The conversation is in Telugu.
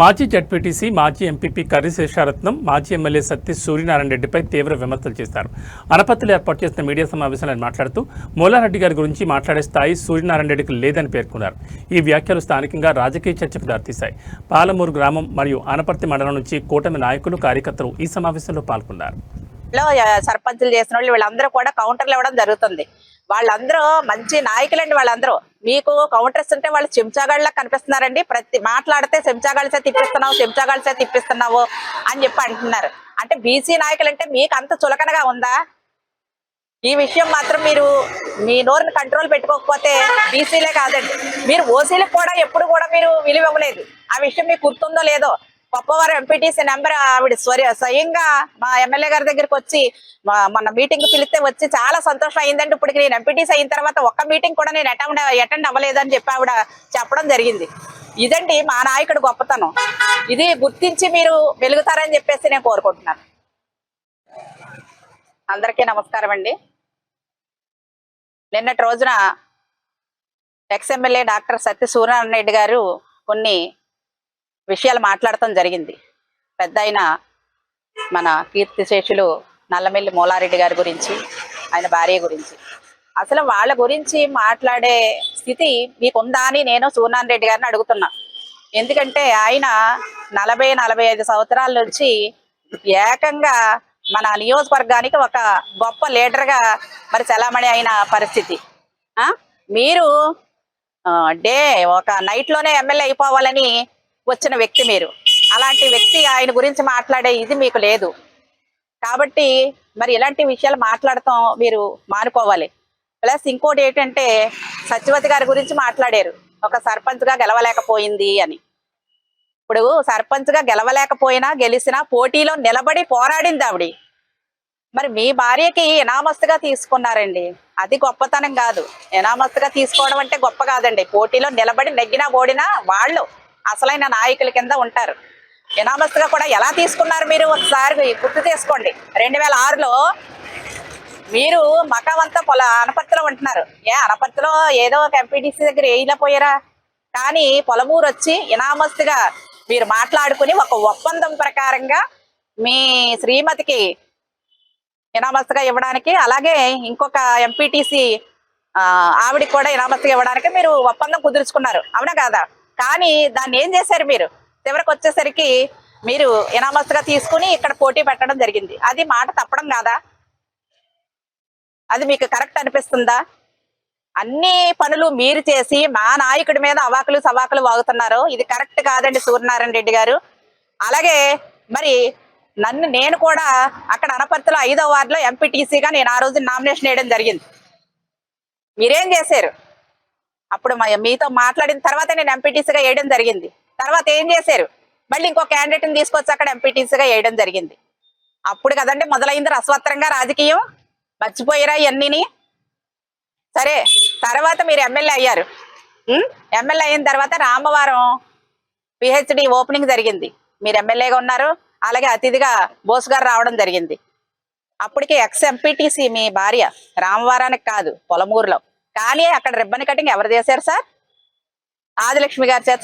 మాజీ జడ్పీటీసీ మాజీ ఎంపీపీ కర్రి శేషారత్నం మాజీ ఎమ్మెల్యే సత్తి సూర్యనారాయణ రెడ్డిపై తీవ్ర విమర్శలు చేశారు. అనపత్తులు ఏర్పాటు చేసిన మీడియా సమావేశంలో మాట్లాడుతూ మూలారెడ్డి గారి గురించి మాట్లాడే స్థాయి సూర్యనారాయణ రెడ్డికి లేదని పేర్కొన్నారు. ఈ వ్యాఖ్యలు స్థానికంగా రాజకీయ చర్చకు దారితీశాయి. పాలమూరు గ్రామం మరియు అనపర్తి మండలం నుంచి కూటమి నాయకులు కార్యకర్తలు ఈ సమావేశంలో పాల్గొన్నారు. సర్పంచులు చేసిన వాళ్ళు వీళ్ళందరూ కూడా కౌంటర్లు ఇవ్వడం జరుగుతుంది. వాళ్ళందరూ మంచి నాయకులండి వాళ్ళందరూ. మీకు కౌంటర్స్ ఉంటే వాళ్ళు చెంచాగాళ్ళ కనిపిస్తున్నారండి. ప్రతి మాట్లాడితే చెంచాగాళ్ళసే తిప్పిస్తున్నావు చెంచాగాళ్ళసే తిప్పిస్తున్నావు అని చెప్పి అంటున్నారు. అంటే బీసీ నాయకులు అంటే మీకు అంత చులకనగా ఉందా? ఈ విషయం మాత్రం మీరు మీ నోరుని కంట్రోల్ పెట్టుకోకపోతే బీసీలే కాదండి. మీరు ఓసీలకు కూడా ఎప్పుడు కూడా మీరు విలువ ఇవ్వలేదు. ఆ విషయం మీకు గుర్తుందో లేదో గొప్పవారు ఎంపీటీసీ నెంబర్ ఆవిడ స్వరి స్వయంగా మా ఎమ్మెల్యే గారి దగ్గరికి వచ్చి మన మొన్న మీటింగ్ పిలిస్తే వచ్చి చాలా సంతోషం అయిందండి. ఇప్పుడు నేను ఎంపీటీసీ అయిన తర్వాత ఒక్క మీటింగ్ కూడా నేను అటెండ్ అటెండ్ అవ్వలేదని చెప్పి ఆవిడ చెప్పడం జరిగింది. ఇదండి మా నాయకుడు గొప్పతనం. ఇది గుర్తించి మీరు వెలుగుతారని చెప్పేసి నేను కోరుకుంటున్నాను. అందరికీ నమస్కారం అండి. నిన్నటి రోజున ex MLA doctor Satya Suryanarayana Reddy garu కొన్ని విషయాలు మాట్లాడటం జరిగింది. పెద్ద అయిన మన కీర్తిశేషులు నల్లమెల్లి మూలారెడ్డి గారి గురించి ఆయన భార్య గురించి. అసలు వాళ్ళ గురించి మాట్లాడే స్థితి మీకుందా అని నేను సూర్యనారాయణ రెడ్డి గారిని అడుగుతున్నా. ఎందుకంటే ఆయన నలభై నలభై ఐదు సంవత్సరాల నుంచి ఏకంగా మన నియోజకవర్గానికి ఒక గొప్ప లీడర్గా మరి చలామణి అయిన పరిస్థితి. మీరు డే ఒక నైట్లోనే ఎమ్మెల్యే అయిపోవాలని వచ్చిన వ్యక్తి మీరు. అలాంటి వ్యక్తి ఆయన గురించి మాట్లాడే ఇది మీకు లేదు. కాబట్టి మరి ఇలాంటి విషయాలు మాట్లాడటం మీరు మానుకోవాలి. ప్లస్ ఇంకోటి ఏంటంటే సత్యవతి గారి గురించి మాట్లాడారు. ఒక సర్పంచ్గా గెలవలేకపోయింది అని. ఇప్పుడు సర్పంచ్గా గెలవలేకపోయినా గెలిచినా పోటీలో నిలబడి పోరాడింది ఆవిడ. మరి మీ భార్యకి ఇనామస్తుగా తీసుకున్నారండి. అది గొప్పతనం కాదు. ఇనామస్తుగా తీసుకోవడం అంటే గొప్ప కాదండి. పోటీలో నిలబడి నెగ్గినా ఓడినా వాళ్ళు అసలైన నాయకుల కింద ఉంటారు. ఇనామస్తుగా కూడా ఎలా తీసుకున్నారు మీరు? ఒకసారి గుర్తు చేసుకోండి. రెండు వేల ఆరులో మీరు మకావంతా పొల అనపర్తిలో ఉంటున్నారు. ఏ అనపర్తిలో ఏదో ఒక ఎంపీటీసీ దగ్గర వేయలే పోయారా? కానీ పొలమూరు వచ్చి ఇనామస్తుగా మీరు మాట్లాడుకుని ఒక ఒప్పందం ప్రకారంగా మీ శ్రీమతికి ఇనామస్తుగా ఇవ్వడానికి అలాగే ఇంకొక ఎంపీటీసీ ఆవిడకి కూడా ఇనామస్తుగా ఇవ్వడానికి మీరు ఒప్పందం కుదుర్చుకున్నారు. అవునా కాదా? కానీ దాన్ని ఏం చేశారు మీరు? చివరికి వచ్చేసరికి మీరు ఇనామస్తుగా తీసుకుని ఇక్కడ పోటీ పెట్టడం జరిగింది. అది మాట తప్పడం కాదా? అది మీకు కరెక్ట్ అనిపిస్తుందా? అన్ని పనులు మీరు చేసి మా నాయకుడి మీద అవాకులు సవాకులు వాగుతున్నారు. ఇది కరెక్ట్ కాదండి సూర్యనారాయణ రెడ్డి గారు. అలాగే మరి నన్ను నేను కూడా అక్కడ అనపర్తిలో ఐదో వార్డులో ఎంపీటీసీగా నేను ఆ రోజు నామినేషన్ వేయడం జరిగింది. మీరేం చేశారు? అప్పుడు మీతో మాట్లాడిన తర్వాత నేను ఎంపీటీసీగా వేయడం జరిగింది. తర్వాత ఏం చేశారు? మళ్ళీ ఇంకో క్యాండిడేట్ని తీసుకొచ్చి అక్కడ ఎంపీటీసీగా వేయడం జరిగింది. అప్పుడు కదండి మొదలైంది రసవత్రంగా రాజకీయం. మర్చిపోయారా ఇవన్నీని సరే తర్వాత మీరు ఎమ్మెల్యే అయ్యారు. ఎమ్మెల్యే అయిన తర్వాత రామవరం పిహెచ్డి ఓపెనింగ్ జరిగింది. మీరు ఎమ్మెల్యేగా ఉన్నారు. అలాగే అతిథిగా బోస్ గారు రావడం జరిగింది. అప్పటికి ఎక్స్ ఎంపీటీసీ మీ భార్య. రామవారానికి కాదు పొలమూరులో. కానీ అక్కడ రిబ్బన్ కటింగ్ ఎవరు చేశారు సార్? ఆదిలక్ష్మి గారు చేత